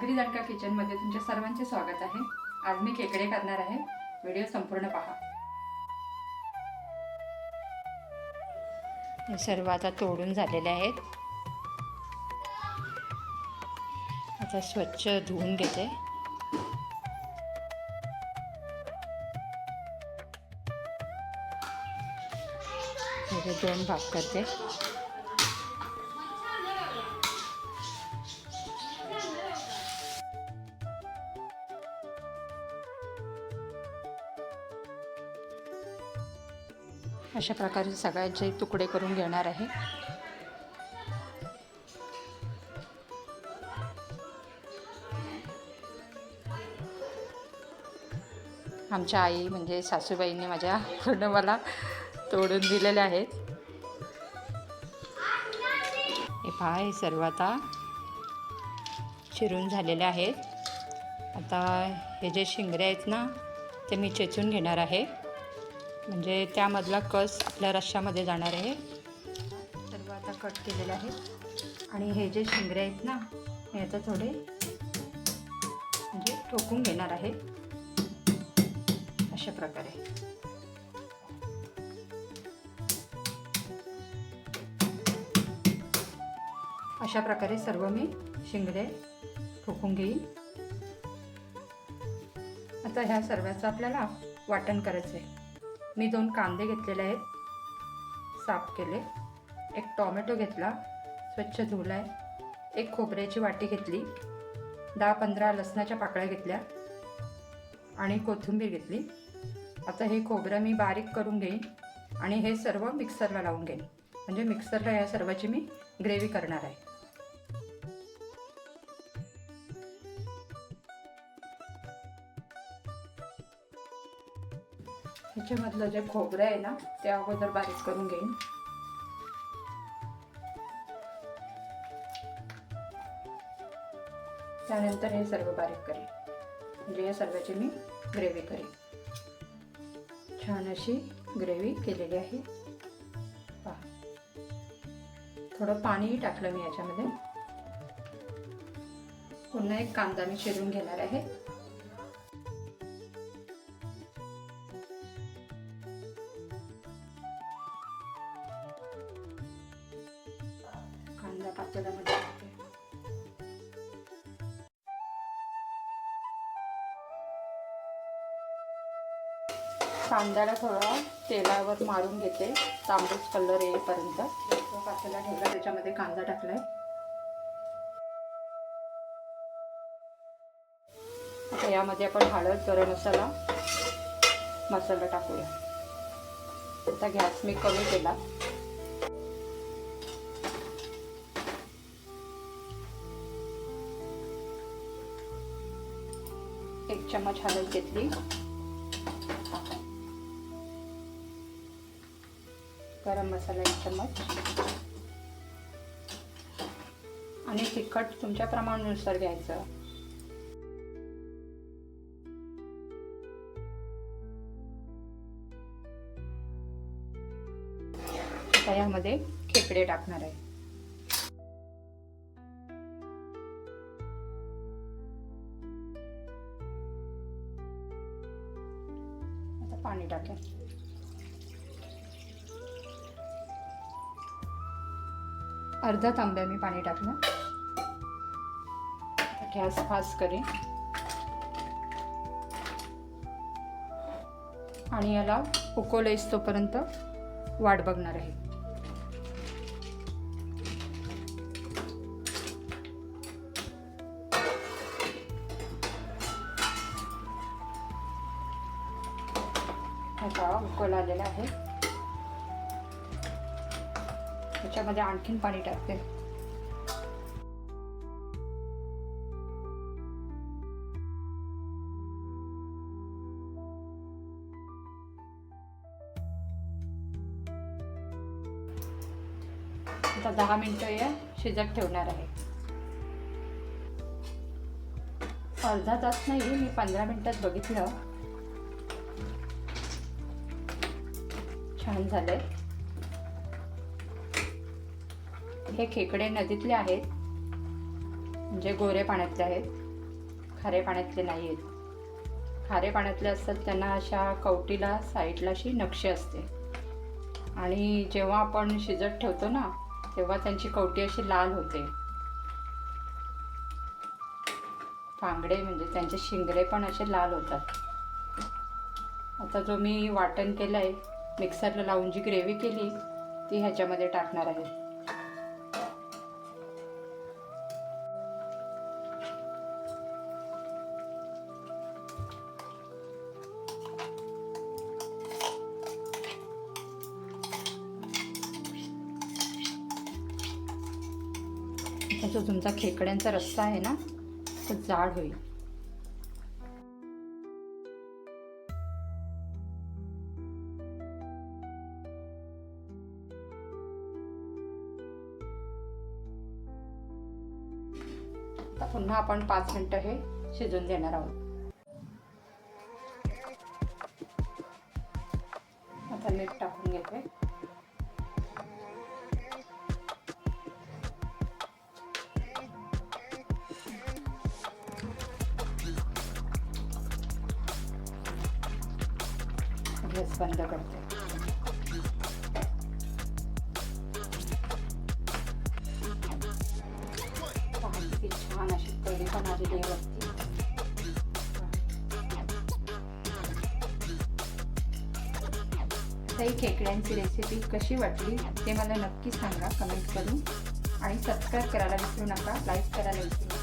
सागरी दणका किचनमध्ये तुमच्या सर्वांचे स्वागत आहे. आज मी खेकडे करणार आहे. व्हिडिओ संपूर्ण पहा. हे सर्व आता तोडून झालेले आहेत. आता स्वच्छ धुवून घेते. दोन भाग करते. अशा प्रकारे सगळ्याचे तुकडे करून घेणार आहे. आमच्या आई म्हणजे सासूबाईंनी माझ्या पूर्ण मला तोडून दिलेले आहेत. हे पहा हे सर्व आता चिरून झालेले आहेत. आता हे जे शिंगरे आहेत ना ते मी चेचून घेणार आहे. म्हणजे त्यामधला कस आपल्या रश्श्यामध्ये जाणार आहे. सर्व आता कट केलेलं आहे. आणि हे जे शिंगरे आहेत ना हे आता थोडे म्हणजे ठोकून घेणार आहे. अशा प्रकारे. अशा प्रकारे सर्व मी शिंगरे ठोकून घेईन. आता ह्या सर्वाचं आपल्याला वाटण करायचं आहे मी दोन कांदे घेतलेले आहेत. साफ केले. एक टॉमॅटो घेतला. स्वच्छ धुवला आहे एक खोबऱ्याची वाटी घेतली. दहा पंधरा लसणाच्या पाकळ्या घेतल्या. आणि कोथिंबीर घेतली. आता हे खोबरं मी बारीक करून घेईन. आणि हे सर्व मिक्सरला लावून घेईन. म्हणजे मिक्सरला या सर्वाची मी ग्रेव्ही करणार आहे. ह्याच्यामधलं जे खोबरं आहे ना ते अगोदर बारीक करून घेईन. त्यानंतर हे सर्व बारीक करेन. म्हणजे या सर्वाची मी ग्रेव्ही करेन. छान अशी ग्रेव्ही केलेली आहे. पहा. थोडं पाणीही टाकलं मी याच्यामध्ये. पुन्हा एक कांदा मी चिरून घेणार आहे. कांद्याला थोडा तेलावर मारून घेते. तांबूस कलर येईपर्यंत. पातेला ठेवला त्याच्यामध्ये कांदा टाकलाय. आता यामध्ये आपण हळद गरम मसाला मसाला टाकूया. आता गॅस मी कमी केला. चम्मच हळद घेतली. गरम मसाला एक चम्मच. आणि तिखट तुमच्या प्रमाणानुसार घ्यायचं. यामध्ये खेकडे टाकणार आहे. पाणी टाकेन. अर्धा तांब्या मी पाणी टाकलं. गॅस फास्ट करेन. आणि याला उकवलं तोपर्यंत वाट बघणार आहे. काळा उकल आलेला आहे. त्याच्यामध्ये आणखीन पाणी टाकते. आता दहा मिनिटं या शिजत ठेवणार आहे. अर्धा तास नाही मी पंधरा मिनटात बघितलं. छान झालंय. हे खेकडे नदीतले आहेत. म्हणजे गोरे पाण्यातले आहेत. खारे पाण्यातले नाही आहेत. खारे पाण्यातले असतात त्यांना अशा कवटीला साईडला अशी नक्षी असते. आणि जेव्हा आपण शिजत ठेवतो ना तेव्हा त्यांची कवटी अशी लाल होते. पांगडे म्हणजे त्यांचे शिंगरे पण असे लाल होतात. आता जो मी वाटण केलं आहे मिक्सरला लावून जी ग्रेव्ही केली ती ह्याच्यामध्ये टाकणार आहे. जो तुमचा खेकड्यांचा रस्सा आहे ना तो जाड होईल. आता पुन्हा आपण पाच मिनटं हे शिजून देणार आहोत. आता मीठ टाकून घेते. गॅस बंद करते. कढी आता ही खेकड्यांची रेसिपी कशी वाटली ते मला नक्की सांगा. कमेंट करून. आणि सबस्क्राईब करायला विसरू नका. लाईक करायला विसरू नका.